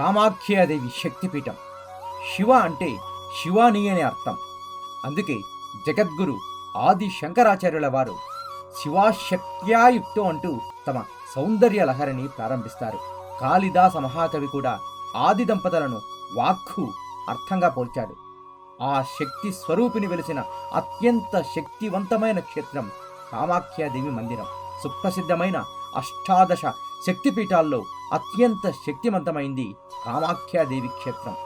కామాఖ్యాదేవి శక్తిపీఠం. శివ అంటే శివాని అనే అర్థం. అందుకే జగద్గురు ఆది శంకరాచార్యుల వారు శివాశక్త్యాయుక్తం అంటూ తమ సౌందర్య లహరిని ప్రారంభిస్తారు. కాళిదాస మహాకవి కూడా ఆది దంపతులను వాక్కు అర్థంగా పోల్చాడు. ఆ శక్తి స్వరూపిని వెలిసిన అత్యంత శక్తివంతమైన క్షేత్రం కామాఖ్యాదేవి మందిరం. సుప్రసిద్ధమైన అష్టాదశ శక్తిపీఠాల్లో అత్యంత శక్తివంతమైంది కామాఖ్యాదేవి క్షేత్రం.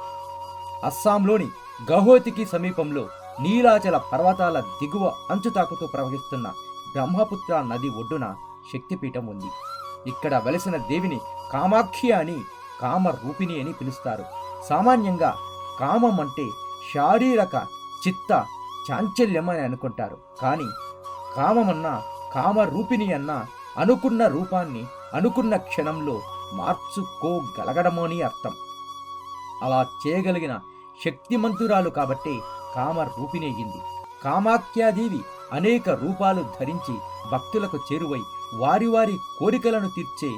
అస్సాంలోని గహోతికి సమీపంలో నీలాచల పర్వతాల దిగువ అంచు తాకుతూ ప్రవహిస్తున్న బ్రహ్మపుత్ర నది ఒడ్డున శక్తిపీఠం ఉంది. ఇక్కడ వెలసిన దేవిని కామాఖ్య అని కామ రూపిణి అని పిలుస్తారు. సామాన్యంగా కామం అంటే శారీరక చిత్త చాంచల్యం అని అనుకుంటారు. కానీ కామమన్నా కామ రూపిణి అనుకున్న రూపాన్ని అనుకున్న క్షణంలో మార్చుకోగలగడము అని అర్థం. అలా చేయగలిగిన శక్తిమంతురాలు కాబట్టి కామ రూపిణి కామాఖ్యాదేవి అనేక రూపాలు ధరించి భక్తులకు చేరువై వారి వారి కోరికలను తీర్చే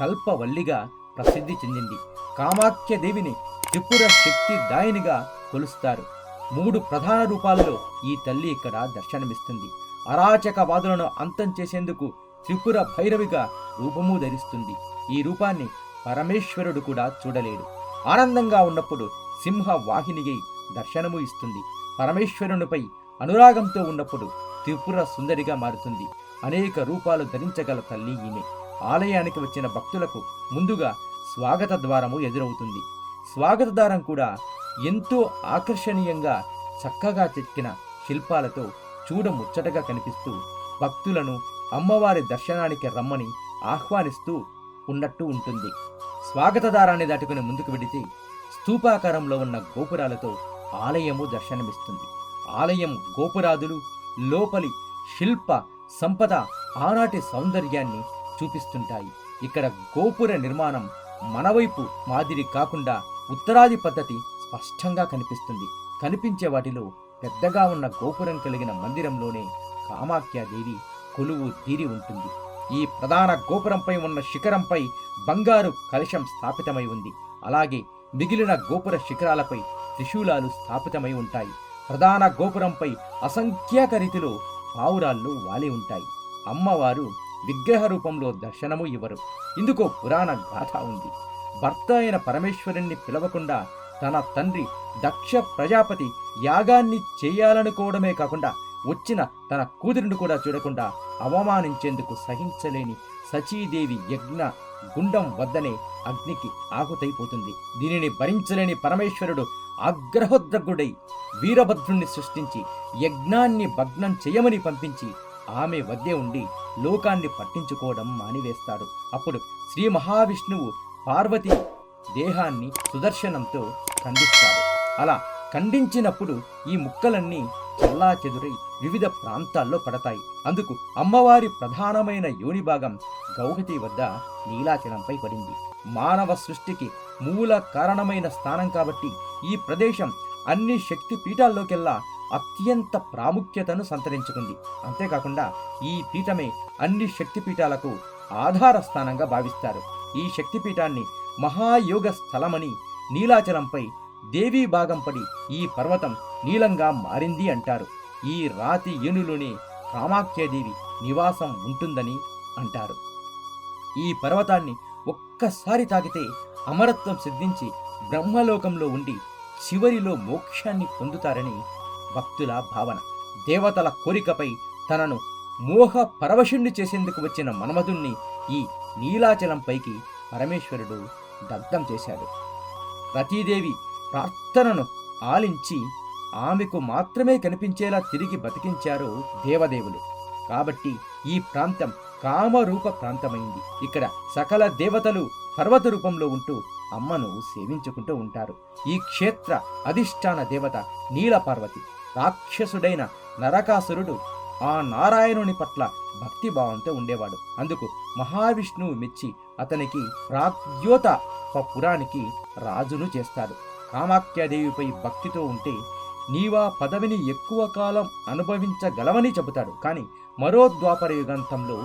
కల్పవల్లిగా ప్రసిద్ధి చెందింది. కామాఖ్యదేవిని త్రిపుర శక్తి దాయినిగా కొలుస్తారు. మూడు ప్రధాన రూపాల్లో ఈ తల్లి ఇక్కడ దర్శనమిస్తుంది. అరాచకవాదులను అంతం చేసేందుకు త్రిపుర భైరవిగా రూపము ధరిస్తుంది. ఈ రూపాన్ని పరమేశ్వరుడు కూడా చూడలేడు. ఆనందంగా ఉన్నప్పుడు సింహ వాహినియై దర్శనము ఇస్తుంది. పరమేశ్వరునిపై అనురాగంతో ఉన్నప్పుడు త్రిపుర సుందరిగా మారుతుంది. అనేక రూపాలు ధరించగల తల్లి ఈమె. ఆలయానికి వచ్చిన భక్తులకు ముందుగా స్వాగత ద్వారము ఎదురవుతుంది. స్వాగత ద్వారం కూడా ఎంతో ఆకర్షణీయంగా చక్కగా చెక్కిన శిల్పాలతో చూడముచ్చటగా కనిపిస్తూ భక్తులను అమ్మవారి దర్శనానికి రమ్మని ఆహ్వానిస్తూ ఉన్నట్టు ఉంటుంది. స్వాగతదారాన్ని దాటుకుని ముందుకు వెడితే స్థూపాకారంలో ఉన్న గోపురాలతో ఆలయము దర్శనమిస్తుంది. ఆలయం గోపురాదులు లోపలి శిల్ప సంపద ఆనాటి సౌందర్యాన్ని చూపిస్తుంటాయి. ఇక్కడ గోపుర నిర్మాణం మనవైపు మాదిరి కాకుండా ఉత్తరాది పద్ధతి స్పష్టంగా కనిపిస్తుంది. కనిపించే వాటిలో పెద్దగా ఉన్న గోపురం కలిగిన మందిరంలోనే కామాఖ్యాదేవి కొలువు తీరి ఉంటుంది. ఈ ప్రధాన గోపురంపై ఉన్న శిఖరంపై బంగారు కలశం స్థాపితమై ఉంది. అలాగే మిగిలిన గోపుర శిఖరాలపై త్రిశూలాలు స్థాపితమై ఉంటాయి. ప్రధాన గోపురంపై అసంఖ్యాక రీతిలో పావురాళ్ళు వాలి ఉంటాయి. అమ్మవారు విగ్రహ రూపంలో దర్శనము ఇవ్వరు. ఇందుకో పురాణ గాథ ఉంది. భర్త అయిన పరమేశ్వరుణ్ణి పిలవకుండా తన తండ్రి దక్ష ప్రజాపతి యాగాన్ని చేయాలనుకోవడమే కాకుండా వచ్చిన తన కూతురిని కూడా చూడకుండా అవమానించేందుకు సహించలేని సచీదేవి యజ్ఞ గుండం వద్దనే అగ్నికి ఆహుతైపోతుంది. దీనిని భరించలేని పరమేశ్వరుడు అగ్రహోద్రగుడై వీరభద్రుణ్ణి సృష్టించి యజ్ఞాన్ని భగ్నం చేయమని పంపించి ఆమె వద్దే ఉండి లోకాన్ని పట్టించుకోవడం మానివేస్తాడు. అప్పుడు శ్రీ మహావిష్ణువు పార్వతి దేహాన్ని సుదర్శనంతో ఖండిస్తాడు. అలా ఖండించినప్పుడు ఈ ముక్కలన్నీ చల్లా చెదురై వివిధ ప్రాంతాల్లో పడతాయి. అందుకు అమ్మవారి ప్రధానమైన యోని భాగం గౌహతి వద్ద నీలాచలంపై పడింది. మానవ సృష్టికి మూల కారణమైన స్థానం కాబట్టి ఈ ప్రదేశం అన్ని శక్తి పీఠాల్లోకెల్లా అత్యంత ప్రాముఖ్యతను సంతరించుకుంది. అంతేకాకుండా ఈ పీఠమే అన్ని శక్తి పీఠాలకు ఆధార స్థానంగా భావిస్తారు. ఈ శక్తిపీఠాన్ని మహాయోగ స్థలమని నీలాచలంపై దేవీ భాగం పడి ఈ పర్వతం నీలంగా మారింది అంటారు. ఈ రాతి ఏనులోనే కామాఖ్యాదేవి నివాసం ఉంటుందని అంటారు. ఈ పర్వతాన్ని ఒక్కసారి తాకితే అమరత్వం సిద్ధించి బ్రహ్మలోకంలో ఉండి చివరిలో మోక్షాన్ని పొందుతారని భక్తుల భావన. దేవతల కోరికపై తనను మోహ పరవశుణ్ణి చేసేందుకు వచ్చిన మన్మధుణ్ణి ఈ నీలాచలంపైకి పరమేశ్వరుడు దగ్ధం చేశాడు. రతీదేవి ప్రార్థనను ఆలించి ఆమెకు మాత్రమే కనిపించేలా తిరిగి బతికించారు దేవదేవులు. కాబట్టి ఈ ప్రాంతం కామరూప ప్రాంతమైంది. ఇక్కడ సకల దేవతలు పర్వత రూపంలో ఉంటూ అమ్మను సేవించుకుంటూ ఉంటారు. ఈ క్షేత్ర అధిష్టాన దేవత నీలపార్వతి రాక్షసుడైన నరకాసురుడు ఆ నారాయణుని పట్ల భక్తిభావంతో ఉండేవాడు. అందుకు మహావిష్ణువు మెచ్చి అతనికి ప్రాగ్యోత పురానికి రాజును చేస్తాడు. కామాఖ్యాదేవిపై భక్తితో ఉంటే నీవా పదవిని ఎక్కువ కాలం అనుభవించగలవని చెబుతాడు. కానీ మరో ద్వాపర యుగంతంలో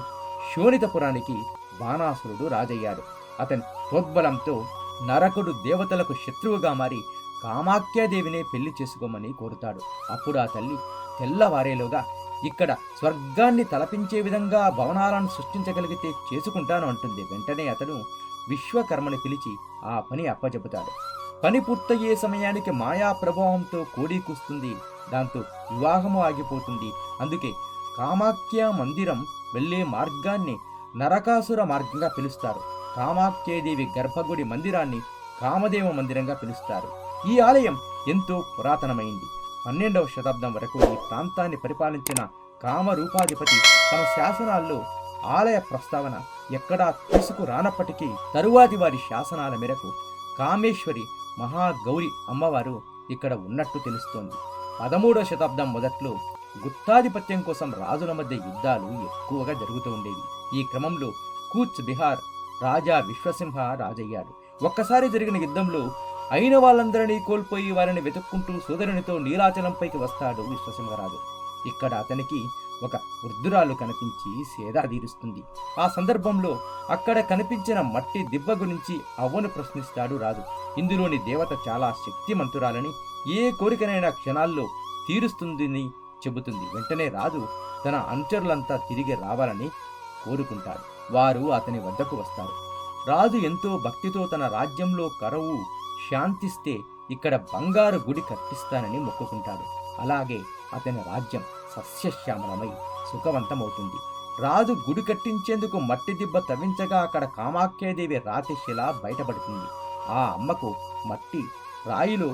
శోణితపురానికి బాణాసురుడు రాజయ్యాడు. అతని ప్రోద్బలంతో నరకుడు దేవతలకు శత్రువుగా మారి కామాఖ్యాదేవినే పెళ్ళి చేసుకోమని కోరుతాడు. అప్పుడు ఆ తల్లి తెల్లవారేలోగా ఇక్కడ స్వర్గాన్ని తలపించే విధంగా భవనాలను సృష్టించగలిగితే చేసుకుంటాను అంటుంది. వెంటనే అతను విశ్వకర్మని పిలిచి ఆ పని అప్పచెబుతాడు పని పూర్తయ్యే సమయానికి మాయా ప్రభావంతో కూడీకూస్తుంది దాంతో వివాహము ఆగిపోతుంది. అందుకే కామాఖ్య మందిరం వెళ్ళే మార్గాన్ని నరకాసుర మార్గంగా పిలుస్తారు. కామాఖ్యదేవి గర్భగుడి మందిరాన్ని కామదేవ మందిరంగా పిలుస్తారు. ఈ ఆలయం ఎంతో పురాతనమైంది. పన్నెండవ శతాబ్దం వరకు ఈ ప్రాంతాన్ని పరిపాలించిన కామరూపాధిపతి తమ శాసనాల్లో ఆలయ ప్రస్తావన ఎక్కడా తీసుకురానప్పటికీ తరువాతి వారి శాసనాల మేరకు కామేశ్వరి మహాగౌరి అమ్మవారు ఇక్కడ ఉన్నట్టు తెలుస్తోంది. పదమూడవ శతాబ్దం మొదట్లో గుత్తాధిపత్యం కోసం రాజుల మధ్య యుద్ధాలు ఎక్కువగా జరుగుతూ ఉండేవి. ఈ క్రమంలో కూచ్ బిహార్ రాజా విశ్వసింహ రాజయ్యాడు. ఒక్కసారి జరిగిన యుద్ధంలో అయిన వాళ్ళందరినీ కోల్పోయి వారిని వెతుక్కుంటూ సోదరునితో నీలాచలంపైకి వస్తాడు విశ్వసింహరాజు. ఇక్కడ అతనికి ఒక వృద్ధురాలు కనిపించి సేదా తీరుస్తుంది. ఆ సందర్భంలో అక్కడ కనిపించిన మట్టి దిబ్బ గురించి అవ్వను ప్రశ్నిస్తాడు రాజు. ఇందులోని దేవత చాలా శక్తిమంతురాలని ఏ కోరికనైనా క్షణాల్లో తీరుస్తుందని చెబుతుంది. వెంటనే రాజు తన అనుచరులంతా తిరిగి రావాలని కోరుకుంటాడు. వారు అతని వద్దకు వస్తారు. రాజు ఎంతో భక్తితో తన రాజ్యంలో కరవు శాంతిస్తే ఇక్కడ బంగారు గుడి కట్టిస్తానని మొక్కుకుంటాడు. అలాగే అతని రాజ్యం సస్యశ్యామలమై సుఖవంతమవుతుంది. రాజు గుడి కట్టించేందుకు మట్టి దిబ్బ తవ్వించగా అక్కడ కామాఖ్యాదేవి రాతిశిల బయటపడుతుంది. ఆ అమ్మకు మట్టి రాయిలో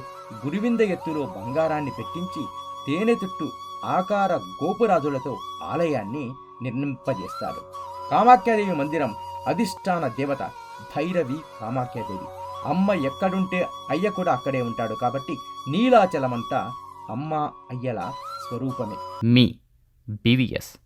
గురివింద ఎత్తులో బంగారాన్ని పెట్టించి తేనె చుట్టూ ఆకార గోపురాజులతో ఆలయాన్ని నిర్మింపజేస్తారు కామాఖ్యాదేవి మందిరం అధిష్టాన దేవత భైరవి కామాఖ్యాదేవి. అమ్మ ఎక్కడుంటే అయ్య కూడా అక్కడే ఉంటాడు కాబట్టి నీలాచలమంతా అమ్మ అయ్యల స్వరూపమే. మీ బీవీఎస్.